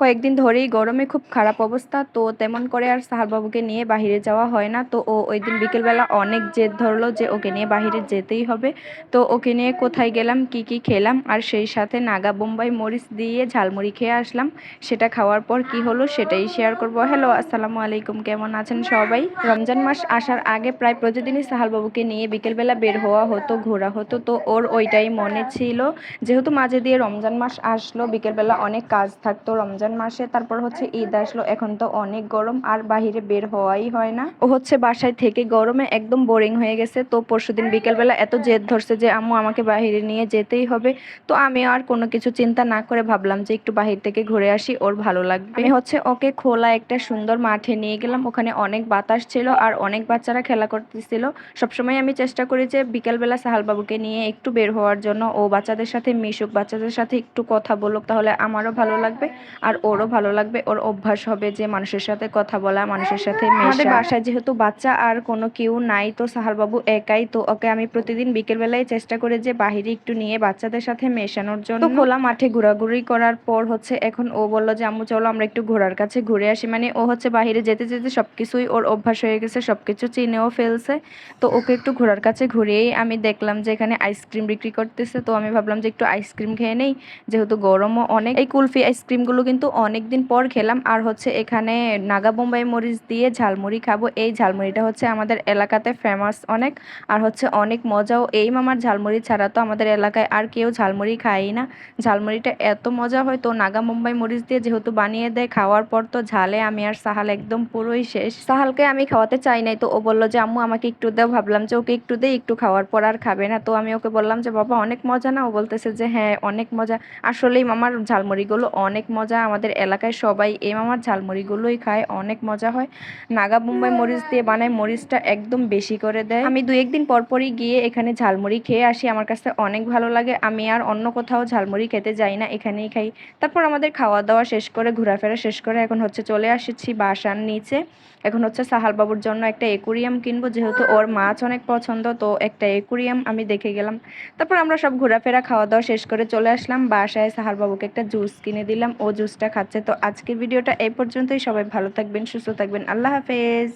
কয়েকদিন ধরেই গরমে খুব খারাপ অবস্থা, তো তেমন করে আর সাহারবাবুকে নিয়ে বাহিরে যাওয়া হয় না। তো ও ওই দিন বিকেলবেলা অনেক জেদ ধরলো যে ওকে নিয়ে বাহিরে যেতেই হবে। তো ওকে নিয়ে কোথায় গেলাম, কি কি খেলাম, আর সেই সাথে নাগা বোম্বাই মরিচ দিয়ে ঝালমুড়ি খেয়ে আসলাম। সেটা খাওয়ার পর কি হলো সেটাই শেয়ার করব। হ্যালো আসসালামু আলাইকুম, কেমন আছেন সবাই? রমজান মাস আসার আগে প্রায় প্রতিদিনই সাহালবাবুকে নিয়ে বিকেলবেলা বের হওয়া হতো, ঘোরা হতো। তো ওর ওইটাই মনে ছিল। যেহেতু মাঝে দিয়ে রমজান মাস আসলো, বিকেলবেলা অনেক কাজ থাকতো রমজান মাসে, তারপর হচ্ছে ঈদ আসলো। এখন তো অনেক গরম, আর বাহিরে বের হওয়াই হয় না। ও হচ্ছে বাসায় থেকে গরমে একদম বোরিং হয়ে গেছে। তো পরশুদিন বিকেলবেলা এত জেদ ধরছে যে, আম্মু, আমাকে বাহিরে নিয়ে যেতেই হবে। তো আমি আর কোনো কিছু চিন্তা না করে ভাবলাম যে, একটু বাহির থেকে ঘুরে আসি, ওর ভালো লাগবে। হচ্ছে ওকে খোলা একটা সুন্দর মাঠে নিয়ে গেলাম। ওখানে অনেক বাতাস ছিল আর অনেক বাচ্চারা খেলা করতেছিল। সবসময় আমি চেষ্টা করি যে, বিকেলবেলা সাহাল বাবুকে নিয়ে একটু বের হওয়ার জন্য। ও বাচ্চাদের সাথে মিশুক, বাচ্চাদের সাথে একটু কথা বলুক, তাহলে আমারও ভালো লাগবে। আর ওরও ভালো লাগবে ওর অভ্যাস হবে যে মানুষের সাথে কথা বলা মানুষের সাথে আমাদের বাসায় যেহেতু বাচ্চা আর কোনো কেউ নাই তো সাহালবাবু একাই তো ওকে আমি প্রতিদিন বিকেলবেলায় চেষ্টা করে যে বাহিরে একটু নিয়ে বাচ্চাদের সাথে মেশানোর জন্য। খোলা মাঠে ঘোরাঘুরি করার পর হচ্ছে এখন ও বলল যে আম্মু চলো আমরা একটু ঘোরার কাছে ঘুরে আসি। মানে ও হচ্ছে বাহিরে যেতে যেতে সব কিছুই ওর অভ্যাস হয়ে গেছে সব কিছু চিনেও ফেলছে। তো ওকে একটু ঘোরার কাছে ঘুরেই আমি দেখলাম যে এখানে আইসক্রিম বিক্রি করতেছে। তো আমি ভাবলাম যে একটু আইসক্রিম খেয়ে নেই যেহেতু গরমও অনেক। এই কুলফি আইসক্রিমগুলো কিন্তু অনেক দিন পর খেলাম। আর হচ্ছে এখানে নাগা বোম্বাই মরিচ দিয়ে ঝালমুড়ি খাব। এই ঝালমুড়িটা হচ্ছে আমাদের এলাকাতে ফেমাস অনেক। আর হচ্ছে অনেক মজাও। এই মামার ঝালমুড়ি ছাড়া তো আমাদের এলাকায় আর কেউ ঝালমুড়ি খায়ই না। ঝালমুড়িটা এত মজা হয় তো নাগা মুম্বাই মরিচ দিয়ে যেহেতু বানিয়ে দেয়, খাওয়ার পর তো ঝালে আমি আর সাহাল একদম পুরোই শেষ। সাহালকে আমি খাওয়াতে চাই নাই তো ও বলল যে, আম্মু, আমাকে একটু দাও। ভাবলাম যে, ওকে একটু দেই, একটু খাওয়ার পর আর খাবে না। তো আমি ওকে বললাম যে, বাবা, অনেক মজা না? ও বলতেছে যে হ্যাঁ অনেক মজা। আসলেই মামার ঝালমুড়িগুলো অনেক মজা। আমাদের এলাকায় সবাই এই মামার ঝালমুড়িগুলোই খায়, অনেক মজা হয়। নাগা মুম্বাই মরিচ দিয়ে বানায়, মরিচটা একদম বেশি করে দেয়। আমি দু একদিন পরপরই গিয়ে এখানে ঝালমুড়ি খেয়ে আসি, আমার কাছে অনেক ভালো লাগে। আমি আর অন্য কোথাও ঝালমুড়ি খেতে যাই না, এখানেই খাই। তারপর আমাদের খাওয়া দাওয়া শেষ করে, ঘোরাফেরা শেষ করে এখন হচ্ছে চলে আসছি বাসার নিচে। এখন হচ্ছে সাহাল বাবুর জন্য একটা একুরিয়াম কিনবো, যেহেতু ওর মাছ অনেক পছন্দ, তো একটা একুরিয়াম আমি দেখে গেলাম। তারপর আমরা সব ঘোরাফেরা খাওয়া দাওয়া শেষ করে চলে আসলাম। বাসায় সাহাল বাবুকে একটা জুস কিনে দিলাম। ও জুসটা খাচ্ছে। তো আজকের ভিডিওটা এই পর্যন্তই। সবাই ভালো থাকবেন সুস্থ থাকবেন। আল্লাহ হাফেজ।